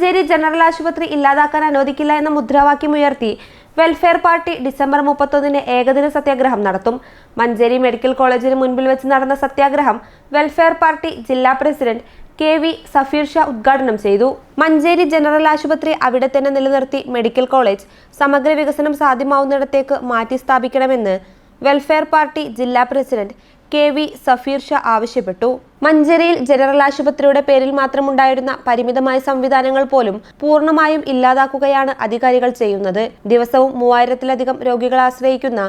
Manjeri general ആശുപത്രി ഇല്ലാതാക്കാൻ അനുവദിക്കില്ല എന്ന മുദ്രാവാക്യം ഉയർത്തി വെൽഫെയർ പാർട്ടി ഡിസംബർ മുപ്പത്തൊന്നിന് ഏകദിന സത്യാഗ്രഹം നടത്തും. മഞ്ചേരി മെഡിക്കൽ കോളേജിന് മുൻപിൽ വെച്ച് നടന്ന സത്യാഗ്രഹം വെൽഫെയർ പാർട്ടി ജില്ലാ president K V Safeer Shah ഉദ്ഘാടനം ചെയ്തു. മഞ്ചേരി ജനറൽ ആശുപത്രി അവിടെ തന്നെ നിലനിർത്തി മെഡിക്കൽ കോളേജ് സമഗ്ര വികസനം സാധ്യമാവുന്നിടത്തേക്ക് മാറ്റി സ്ഥാപിക്കണമെന്ന് വെൽഫെയർ പാർട്ടി ജില്ലാ president K V Safeer Shah ആവശ്യപ്പെട്ടു. മഞ്ചേരിയിൽ ജനറൽ ആശുപത്രിയുടെ പേരിൽ മാത്രമുണ്ടായിരുന്ന പരിമിതമായ സംവിധാനങ്ങൾ പോലും പൂർണമായും ഇല്ലാതാക്കുകയാണ് അധികാരികൾ ചെയ്യുന്നത്. ദിവസവും മൂവായിരത്തിലധികം രോഗികളെ ആശ്രയിക്കുന്ന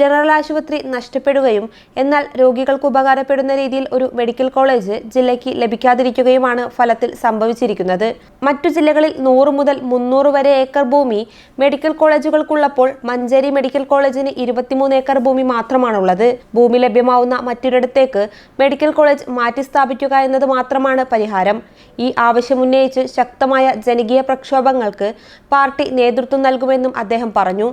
ജനറൽ ആശുപത്രി നഷ്ടപ്പെടുകയും എന്നാൽ രോഗികൾക്ക് ഉപകാരപ്പെടുന്ന രീതിയിൽ ഒരു മെഡിക്കൽ കോളേജ് ജില്ലയ്ക്ക് ലഭിക്കാതിരിക്കുകയുമാണ് ഫലത്തിൽ സംഭവിച്ചിരിക്കുന്നത്. മറ്റു ജില്ലകളിൽ നൂറ് മുതൽ മുന്നൂറ് വരെ ഏക്കർ ഭൂമി മെഡിക്കൽ കോളേജുകൾക്കുള്ളപ്പോൾ മഞ്ചേരി മെഡിക്കൽ കോളേജിന് ഇരുപത്തിമൂന്ന് ഏക്കർ ഭൂമി മാത്രമാണുള്ളത്. ഭൂമി ലഭ്യമാവുന്ന മറ്റൊരിടത്തേക്ക് മെഡിക്കൽ കോളേജ് മാറ്റി സ്ഥാപിക്കുക എന്നത് മാത്രമാണ് പരിഹാരം. ഈ ആവശ്യമുന്നയിച്ച് ശക്തമായ ജനകീയ പ്രക്ഷോഭങ്ങൾക്ക് പാർട്ടി നേതൃത്വം നൽകുമെന്നും അദ്ദേഹം പറഞ്ഞു.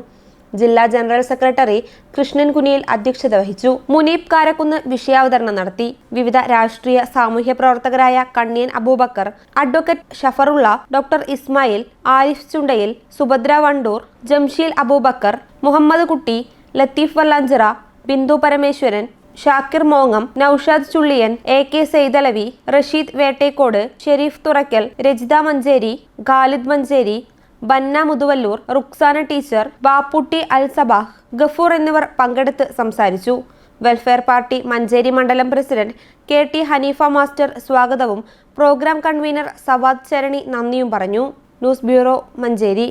ജില്ലാ ജനറൽ സെക്രട്ടറി കൃഷ്ണൻ കുനിയിൽ അധ്യക്ഷത വഹിച്ചു. മുനീബ് കാരക്കുന്ന് വിഷയാവതരണം നടത്തി. വിവിധ രാഷ്ട്രീയ സാമൂഹ്യ പ്രവർത്തകരായ Kanniyan Abubakar advocate Shafarulla doctor Ismail Arif Chundayil Subhadra Wandoor Jamsheel Abubakar Muhammad Kutty Latheef Vallanchira Bindu Parameswaran Shakir മോങ്ങം Noushad Chulliyan A K Saithalavi Rasheed Vettekode Shareef Thurakkal Rajitha Manjeri Khalid Manjeri Banna Muthuvallur Ruksana teacher Bapputty Al Sabah Gafoor എന്നിവർ പങ്കെടുത്ത് സംസാരിച്ചു. വെൽഫെയർ പാർട്ടി മഞ്ചേരി മണ്ഡലം president K T Haneefa master സ്വാഗതവും പ്രോഗ്രാം കൺവീനർ സവാദ് ചരണി നന്ദിയും പറഞ്ഞു. News bureau Manjeri.